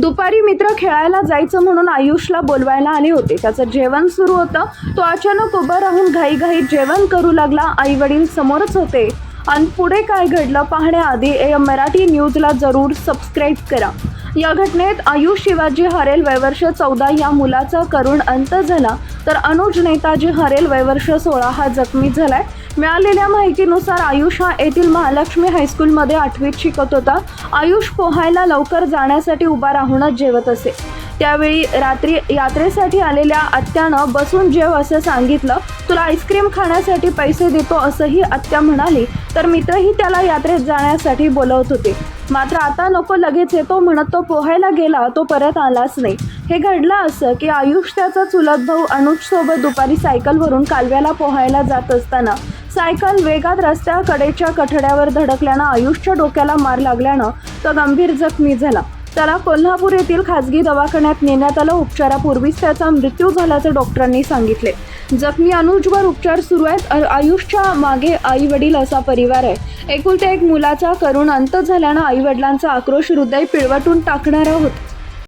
दुपारी मित्र खेळायला जायचं म्हणून आयुषला बोलवायला आले होते. त्याचं जेवण सुरू होतं. तो अचानक उभं राहून घाईघाईत जेवण करू लागला. आई वडील समोरच होते. आणि पुढे काय घडलं पाहण्याआधी ए मराठी न्यूजला जरूर सबस्क्राईब करा. या घटनेत आयुष शिवाजी हरेल वयवर्ष चौदा या मुलाचा करुण अंत झाला. तर अनुज नेताजी हरेल वयवर्ष सोळा हा जखमी झालाय. मिळालेल्या माहितीनुसार आयुष हा येथील महालक्ष्मी हायस्कूलमध्ये आठवीत शिकत होता. आयुष पोहायला लवकर जाण्यासाठी उभा राहूनच जेवत असे. त्यावेळी रात्री यात्रेसाठी आलेल्या आत्यानं बसून जेव असं सांगितलं तुला आईस्क्रीम खाण्यासाठी पैसे देतो असंही आत्या म्हणाली. तर मित्रही त्याला यात्रेत जाण्यासाठी बोलवत होते. मात्र आता नको लगेच येतो म्हणत तो पोहायला गेला तो परत आलाच नाही. हे घडलं असं की आयुष त्याचा चुलत भाऊ अनुज सोबत दुपारी सायकलवरून कालव्याला पोहायला जात असताना सायकल वेगात रस्त्याकडेच्या कठड्यावर धडकल्यानं आयुषच्या डोक्याला मार लागल्यानं तो गंभीर जखमी झाला. त्याला कोल्हापूर येथील खासगी दवाखान्यात नेण्यात आलं. उपचारापूर्वीच त्याचा मृत्यू झाल्याचं डॉक्टरांनी सांगितले. जखमी अनुजवर उपचार सुरू आहेत. आयुषच्या मागे आई वडील असा परिवार आहे. एकुलत्या एक मुलाचा करुण अंत झाल्यानं आई वडिलांचा आक्रोश हृदय पिळवटून टाकणारा होता.